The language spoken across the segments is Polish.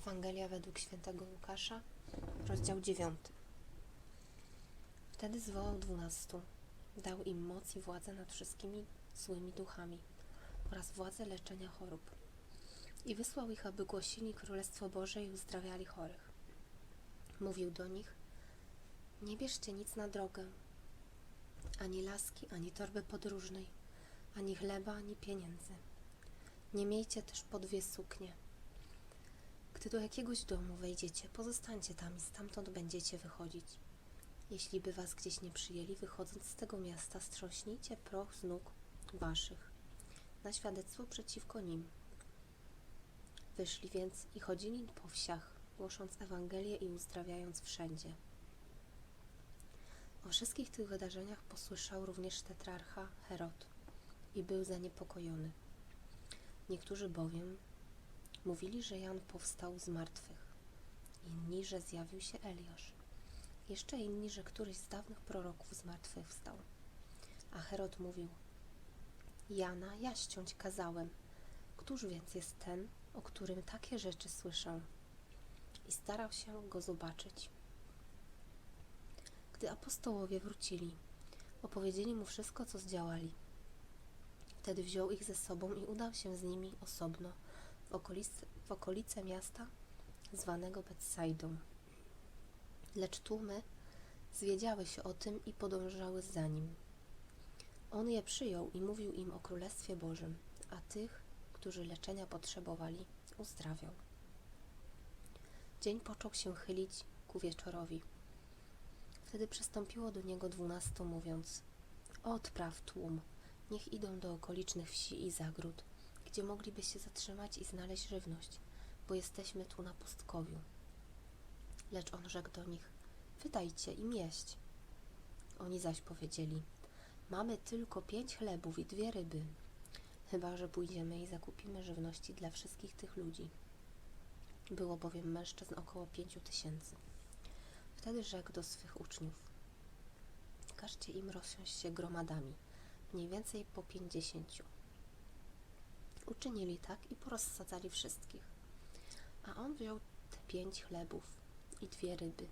Ewangelia według świętego Łukasza, rozdział 9. Wtedy zwołał dwunastu, dał im moc i władzę nad wszystkimi złymi duchami oraz władzę leczenia chorób. I wysłał ich, aby głosili Królestwo Boże i uzdrawiali chorych. Mówił do nich, nie bierzcie nic na drogę, ani laski, ani torby podróżnej, ani chleba, ani pieniędzy. Nie miejcie też po dwie suknie. Gdy do jakiegoś domu wejdziecie, pozostańcie tam i stamtąd będziecie wychodzić. Jeśli by was gdzieś nie przyjęli, wychodząc z tego miasta, strząśnijcie proch z nóg waszych na świadectwo przeciwko nim. Wyszli więc i chodzili po wsiach, głosząc Ewangelię i uzdrawiając wszędzie. O wszystkich tych wydarzeniach posłyszał również tetrarcha Herod i był zaniepokojony. Niektórzy bowiem mówili, że Jan powstał z martwych, inni, że zjawił się Eliasz, jeszcze inni, że któryś z dawnych proroków z martwych wstał. A Herod mówił, Jana ja ściąć kazałem, któż więc jest ten, o którym takie rzeczy słyszę? I starał się go zobaczyć. Gdy apostołowie wrócili, opowiedzieli mu wszystko, co zdziałali. Wtedy wziął ich ze sobą i udał się z nimi osobno w okolice, w okolice miasta zwanego Betsaidą. Lecz tłumy zwiedziały się o tym i podążały za nim. On je przyjął i mówił im o Królestwie Bożym, a tych, którzy leczenia potrzebowali, uzdrawiał. Dzień począł się chylić ku wieczorowi. Wtedy przystąpiło do niego dwunastu, mówiąc: Odpraw tłum, niech idą do okolicznych wsi i zagród, gdzie mogliby się zatrzymać i znaleźć żywność, bo jesteśmy tu na pustkowiu. Lecz on rzekł do nich: Wydajcie im jeść. Oni zaś powiedzieli: Mamy tylko pięć chlebów i dwie ryby, chyba że pójdziemy i zakupimy żywności dla wszystkich tych ludzi. Było bowiem mężczyzn około pięciu tysięcy. Wtedy rzekł do swych uczniów: Każcie im rozsiąść się gromadami, mniej więcej po pięćdziesięciu. Uczynili tak i porozsadzali wszystkich. A on wziął te pięć chlebów i dwie ryby.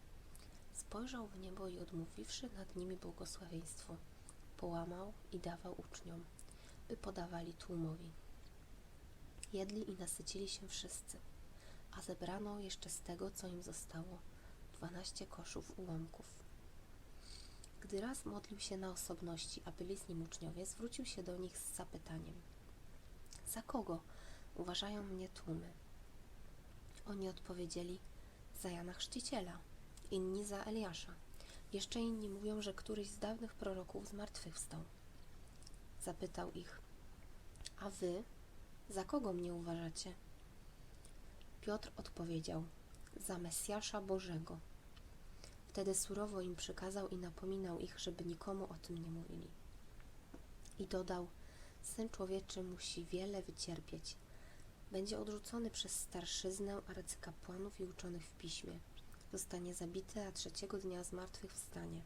Spojrzał w niebo i odmówiwszy nad nimi błogosławieństwo, połamał i dawał uczniom, by podawali tłumowi. Jedli i nasycili się wszyscy, a zebrano jeszcze z tego, co im zostało, dwanaście koszów ułomków. Gdy raz modlił się na osobności, a byli z nim uczniowie, zwrócił się do nich z zapytaniem: Za kogo uważają mnie tłumy? Oni odpowiedzieli: Za Jana Chrzciciela, inni za Eliasza. Jeszcze inni mówią, że któryś z dawnych proroków zmartwychwstał. Zapytał ich: A wy za kogo mnie uważacie? Piotr odpowiedział: Za Mesjasza Bożego. Wtedy surowo im przykazał i napominał ich, żeby nikomu o tym nie mówili. I dodał: Syn człowieczy musi wiele wycierpieć. Będzie odrzucony przez starszyznę arcykapłanów i uczonych w piśmie. Zostanie zabity, a trzeciego dnia z martwych wstanie.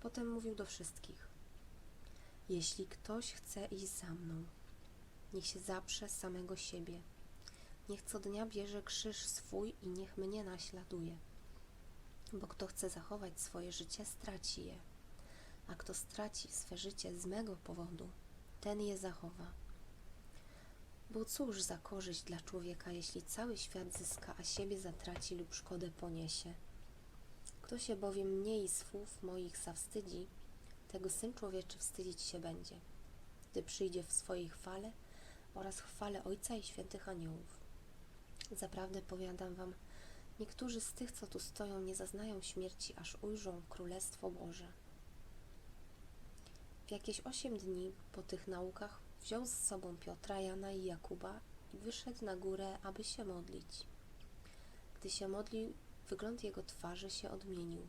Potem mówił do wszystkich: Jeśli ktoś chce iść za mną, niech się zaprze samego siebie. Niech co dnia bierze krzyż swój i niech mnie naśladuje. Bo kto chce zachować swoje życie, straci je, a kto straci swe życie z mego powodu, ten je zachowa. Bo cóż za korzyść dla człowieka, jeśli cały świat zyska, a siebie zatraci lub szkodę poniesie? Kto się bowiem mniej słów moich zawstydzi, tego Syn Człowieczy wstydzić się będzie, gdy przyjdzie w swojej chwale oraz chwale Ojca i świętych aniołów. Zaprawdę powiadam wam, niektórzy z tych, co tu stoją, nie zaznają śmierci, aż ujrzą Królestwo Boże. W jakieś osiem dni po tych naukach wziął z sobą Piotra, Jana i Jakuba i wyszedł na górę, aby się modlić. Gdy się modlił, wygląd jego twarzy się odmienił,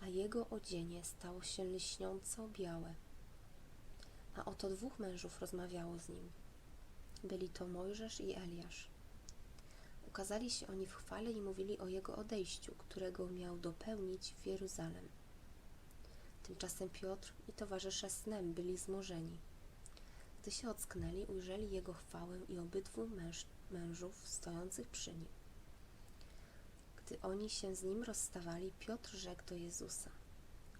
a jego odzienie stało się lśniąco białe. A oto dwóch mężów rozmawiało z nim. Byli to Mojżesz i Eliasz. Ukazali się oni w chwale i mówili o jego odejściu, którego miał dopełnić w Jeruzalem. Tymczasem Piotr i towarzysze snem byli zmorzeni. Gdy się ocknęli, ujrzeli jego chwałę i obydwu męż, mężów stojących przy nim. Gdy oni się z nim rozstawali, Piotr rzekł do Jezusa: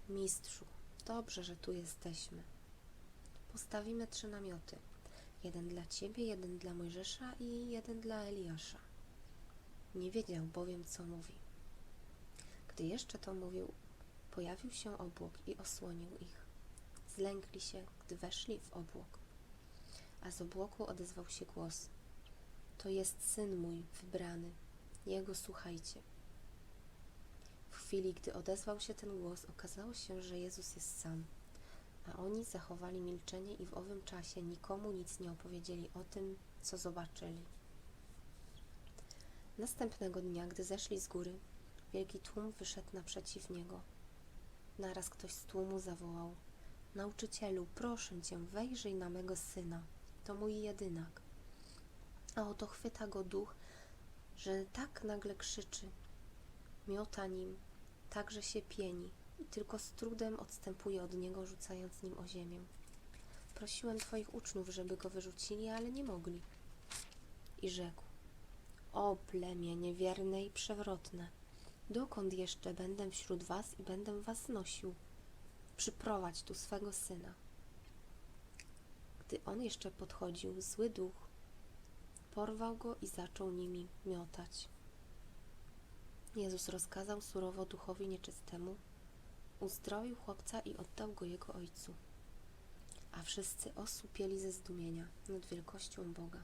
Mistrzu, dobrze, że tu jesteśmy. Postawimy trzy namioty: jeden dla ciebie, jeden dla Mojżesza i jeden dla Eliasza. Nie wiedział bowiem, co mówi. Gdy jeszcze to mówił, pojawił się obłok i osłonił ich. Zlękli się, gdy weszli w obłok. A z obłoku odezwał się głos: To jest syn mój wybrany, jego słuchajcie. W chwili, gdy odezwał się ten głos, okazało się, że Jezus jest sam, a oni zachowali milczenie i w owym czasie nikomu nic nie opowiedzieli o tym, co zobaczyli. Następnego dnia, gdy zeszli z góry, wielki tłum wyszedł naprzeciw niego. Naraz ktoś z tłumu zawołał: Nauczycielu, proszę cię, wejrzyj na mego syna, to mój jedynak. A oto chwyta go duch, że tak nagle krzyczy, miota nim, tak że się pieni i tylko z trudem odstępuje od niego, rzucając nim o ziemię. Prosiłem twoich uczniów, żeby go wyrzucili, ale nie mogli. I rzekł: O plemię niewierne i przewrotne, dokąd jeszcze będę wśród was i będę was nosił? Przyprowadź tu swego syna. Gdy on jeszcze podchodził, zły duch porwał go i zaczął nimi miotać. Jezus rozkazał surowo duchowi nieczystemu, uzdrowił chłopca i oddał go jego ojcu. A wszyscy osłupieli ze zdumienia nad wielkością Boga.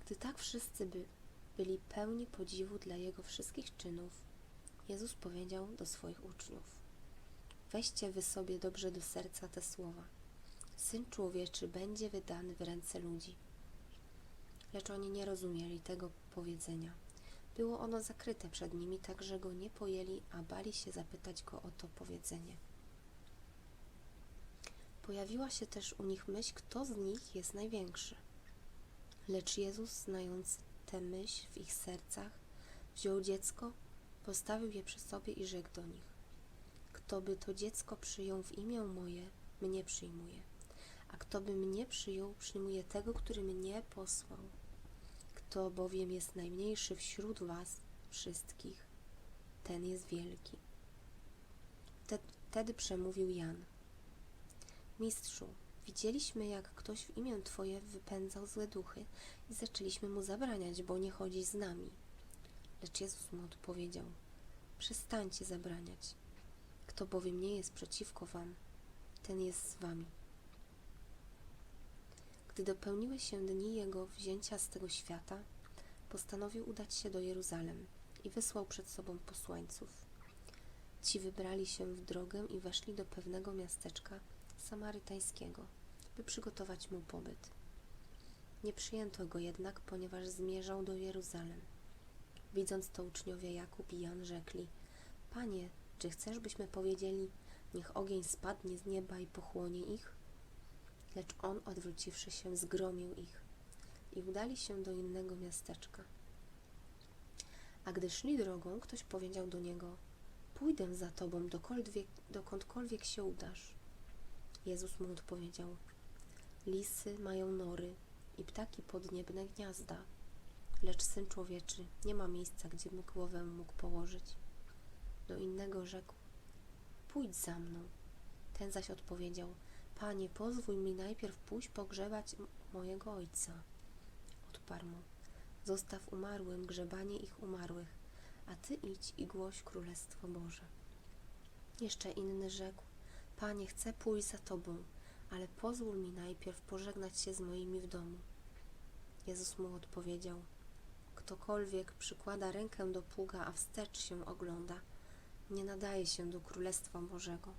Gdy tak wszyscy by, byli pełni podziwu dla Jego wszystkich czynów, Jezus powiedział do swoich uczniów: Weźcie wy sobie dobrze do serca te słowa. Syn człowieczy będzie wydany w ręce ludzi. Lecz oni nie rozumieli tego powiedzenia. Było ono zakryte przed nimi, tak że go nie pojęli, a bali się zapytać go o to powiedzenie. Pojawiła się też u nich myśl, kto z nich jest największy. Lecz Jezus, znając tę myśl w ich sercach, wziął dziecko, postawił je przy sobie i rzekł do nich: Kto by to dziecko przyjął w imię moje, mnie przyjmuje. A kto by mnie przyjął, przyjmuje tego, który mnie posłał. Kto bowiem jest najmniejszy wśród was wszystkich, ten jest wielki. Te- Wtedy przemówił Jan. Mistrzu, widzieliśmy, jak ktoś w imię Twoje wypędzał złe duchy i zaczęliśmy mu zabraniać, bo nie chodzi z nami. Lecz Jezus mu odpowiedział: Przestańcie zabraniać. Kto bowiem nie jest przeciwko wam, ten jest z wami. Gdy dopełniły się dni jego wzięcia z tego świata, postanowił udać się do Jeruzalem i wysłał przed sobą posłańców. Ci wybrali się w drogę i weszli do pewnego miasteczka samarytańskiego, by przygotować mu pobyt. Nie przyjęto go jednak, ponieważ zmierzał do Jeruzalem. Widząc to uczniowie Jakub i Jan rzekli: Panie, czy chcesz, byśmy powiedzieli, niech ogień spadnie z nieba i pochłonie ich? Lecz on, odwróciwszy się, zgromił ich i udali się do innego miasteczka. A gdy szli drogą, ktoś powiedział do niego: Pójdę za tobą, dokolwiek, dokądkolwiek się udasz. Jezus mu odpowiedział: Lisy mają nory i ptaki podniebne gniazda, lecz syn człowieczy nie ma miejsca, gdzie by głowę mógł położyć. Do innego rzekł: Pójdź za mną. Ten zaś odpowiedział: Panie, pozwól mi najpierw pójść pogrzebać mojego ojca. Odparł mu: Zostaw umarłym grzebanie ich umarłych, a ty idź i głoś królestwo Boże. Jeszcze inny rzekł: Panie, chcę pójść za tobą, ale pozwól mi najpierw pożegnać się z moimi w domu. Jezus mu odpowiedział: Ktokolwiek przykłada rękę do pługa, a wstecz się ogląda, nie nadaje się do królestwa Bożego.